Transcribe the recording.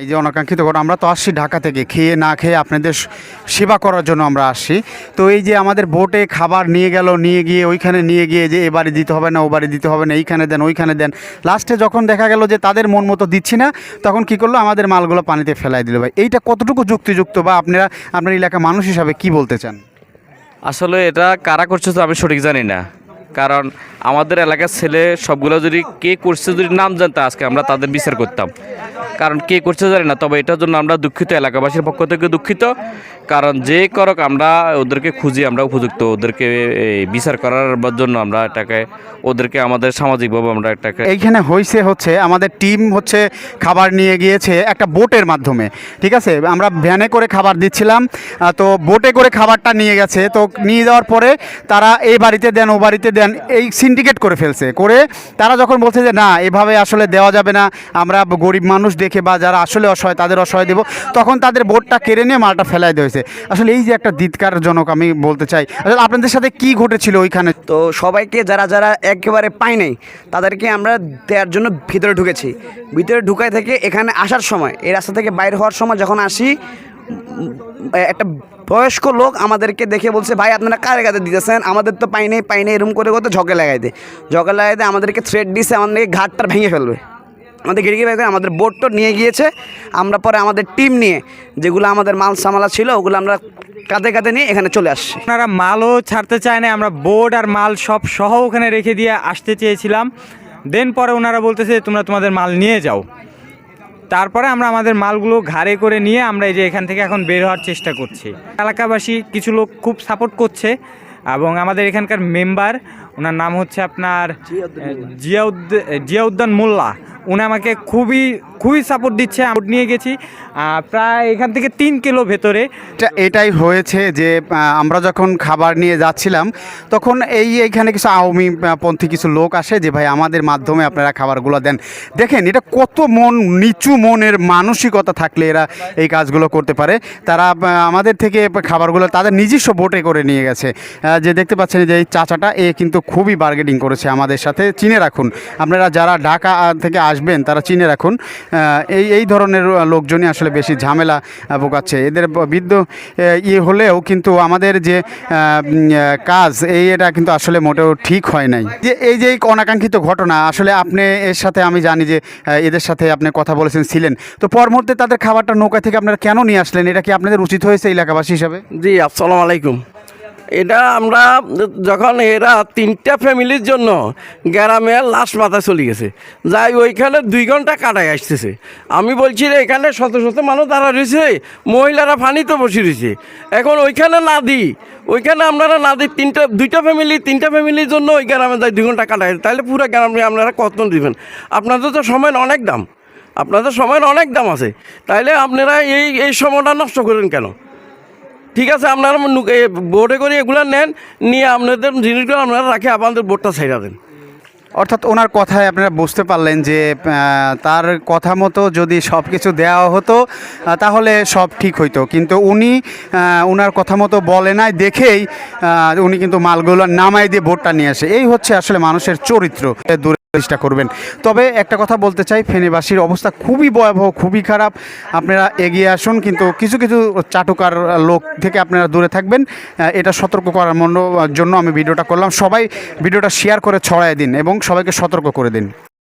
এই যে অনাকাঙ্ক্ষিত ঘটনা, আমরা তো আসছি ঢাকা থেকে, খেয়ে না খেয়ে আপনাদের সেবা করার জন্য আমরা আসছি। তো এই যে আমাদের বোটে খাবার নিয়ে গেল, নিয়ে গিয়ে ওইখানে নিয়ে গিয়ে যে এবারে দিতে হবে না, ওবারে দিতে হবে না, এইখানে দেন, ওইখানে দেন। লাস্টে যখন দেখা গেল যে তাদের মন মতো দিচ্ছি না, তখন কি করল? আমাদের মালগুলো পানিতে ফেলাই দিল ভাই। এইটা কতটুকু যুক্তিযুক্ত বা আপনারা, আপনার এলাকা মানুষ হিসাবে কি বলতে চান? আসলে এটা কারা করছে তো আমি সঠিক জানি না। কারণ আমাদের এলাকার ছেলে সবগুলো যদি কে করছে যদি নাম জানতো, আজকে আমরা তাদের বিচার করতাম। কারণ কে করছে জানি না, তবে এটার জন্য আমরা দুঃখিত, এলাকাবাসীর পক্ষ থেকে দুঃখিত। কারণ যে করক, আমরা ওদেরকে খুঁজি, আমরা উপযুক্ত, ওদেরকে বিচার করার জন্য আমরা এটাকে, ওদেরকে আমাদের সামাজিকভাবে আমরা এটাকে এইখানে হয়েছে হচ্ছে, আমাদের টিম হচ্ছে খাবার নিয়ে গিয়েছে একটা বোটের মাধ্যমে, ঠিক আছে? আমরা ভ্যানে করে খাবার দিচ্ছিলাম তো বোটে করে খাবারটা নিয়ে গেছে, তো নিয়ে যাওয়ার পরে তারা এই বাড়িতে দেন, ও বাড়িতে দেন, এই সিন্ডিকেট করে ফেলছে, করে তারা যখন বলছে যে না, এভাবে আসলে দেওয়া যাবে না, আমরা গরিব মানুষ দেখে বা যারা আসলে অসহায়, তাদের অসহায় দেবো। তখন তাদের বোটটা কেড়ে নিয়ে মালটা ফেলাই দিয়েছে আসলে এই যে একটা দিতকারজনক আমি বলতে চাই, আসলে আপনাদের সাথে কি ঘটেছিল ওইখানে? তো সবাইকে যারা যারা একেবারে পাই নাই, তাদেরকে আমরা দেওয়ার জন্য ভিতরে ঢুকেছি। ভিতরে ঢুকাই থেকে এখানে আসার সময়, এই রাস্তা থেকে বাইর হওয়ার সময় যখন আসি একটা বয়স্ক লোক আমাদেরকে দেখে বলছে, ভাই, আপনারা কারে কাছে দিতেছেন? আমাদের তো পাই নেই পাই নেই এরকম করে করতে ঝগে লাগাই দেয় ঝগে লাগাই দিয়ে আমাদেরকে থ্রেড দিছে, আমাদেরকে ঘাটটা ভেঙে ফেলবে। আমাদের গিড়গি ব্যাগ আমাদের বোটটা নিয়ে গিয়েছে। আমরা পরে আমাদের টিম নিয়ে যেগুলো আমাদের মাল সামালা ছিল ওগুলো আমরা কাঁধে কাঁধে নিয়ে এখানে চলে আসছি। ওনারা মালও ছাড়তে চায় না আমরা বোর্ড আর মাল সব সহ ওখানে রেখে দিয়ে আসতে চেয়েছিলাম। দেন পরে ওনারা বলতেছে তোমরা তোমাদের মাল নিয়ে যাও। তারপরে আমরা আমাদের মালগুলো ঘাড়ে করে নিয়ে আমরা এই যে এখান থেকে এখন বের হওয়ার চেষ্টা করছি। এলাকাবাসী কিছু লোক খুব সাপোর্ট করছে এবং আমাদের এখানকার মেম্বার ওনার নাম হচ্ছে আপনার জিয়াউদ্দ- জিয়াউদ্দান মোল্লা। উনি আমাকে খুবই খুবই সাপোর্ট দিচ্ছে আমি নিয়ে গেছি। প্রায় এখান থেকে তিন কিলো ভেতরে। এটাই হয়েছে যে আমরা যখন খাবার নিয়ে যাচ্ছিলাম, তখন এই এইখানে কিছু আওয়ামী পন্থী কিছু লোক আসে যে, ভাই, আমাদের মাধ্যমে আপনারা খাবারগুলো দেন। দেখেন, এটা কত মন, নিচু মনের মানসিকতা থাকলে এরা এই কাজগুলো করতে পারে। তারা আমাদের থেকে খাবারগুলো তাদের নিজস্ব বোটে করে নিয়ে গেছে। যে দেখতে পাচ্ছেন যে এই চাচাটা, এ কিন্তু খুবই বার্গেনিং করেছে আমাদের সাথে। চিনে রাখুন, আপনারা যারা ঢাকা থেকে আসবেন, তারা চিনে রাখুন। এই এই ধরনের লোকজনই আসলে বেশি ঝামেলা ভোগাচ্ছে। এদের ব- বৃদ্ধ ইয়ে হলেও কিন্তু আমাদের যে কাজ, এই এটা কিন্তু আসলে মোটেও ঠিক হয় নাই। যে, এই যে অনাকাঙ্ক্ষিত ঘটনা, আসলে আপনি, এর সাথে আমি জানি যে এদের সাথে আপনি কথা বলেছেন, ছিলেন। তো পর মুহূর্তে তাদের খাবারটা নৌকা থেকে আপনারা কেন নিয়ে আসলেন? এটা কি আপনাদের উচিত হয়েছে এলাকাবাসী হিসাবে? জি, আসসালামু আলাইকুম। এটা আমরা যখন এরা তিনটা ফ্যামিলির জন্য গ্রামে লাশ মাথা চলে গেছে, যাই ওইখানে দুই ঘণ্টা কাটায় আসতেছে। আমি বলছি রে, এখানে শত শত মানুষ দাঁড়া রয়েছে, মহিলারা পানিতে বসে রয়েছে। এখন ওইখানে না দিই, ওইখানে আপনারা না দিই, তিনটা, দুইটা ফ্যামিলি, তিনটা ফ্যামিলির জন্য ওই গ্রামে যাই দুই ঘণ্টা কাটায়। তাহলে পুরো গ্রামে আপনারা কত দিবেন? আপনাদের তো সময়ের অনেক দাম। আপনাদের সময়ের অনেক দাম আছে। তাইলে আপনারা এই এই সময়টা নষ্ট করেন কেন? ঠিক আছে, আপনারা বোর্ডে করে এগুলো নেন, নিয়ে আপনাদের জিনিসগুলো আপনারা রাখে, আপনাদের বোর্ডটা ছাইড়া দেন। অর্থাৎ ওনার কথায় আপনারা বুঝতে পারলেন যে তার কথা মতো যদি সব কিছু দেওয়া হতো তাহলে সব ঠিক হইতো। কিন্তু উনি ওনার কথা মতো বলে নাই, দেখেই উনি কিন্তু মালগুলো নামাই দিয়ে ভোটটা নিয়ে আসে। এই হচ্ছে আসলে মানুষের চরিত্র। দূরে চেষ্টা করবেন। তবে একটা কথা বলতে চাই, ফেনীবাসীর অবস্থা খুবই ভয়াবহ, খুবই খারাপ। আপনারা এগিয়ে আসুন, কিন্তু কিছু কিছু চাটুকার লোক থেকে আপনারা দূরে থাকবেন। এটা সতর্ক করার জন্য আমি ভিডিওটা করলাম। সবাই ভিডিওটা শেয়ার করে ছড়ায় দিন এবং সবাইকে সতর্ক করে দিন।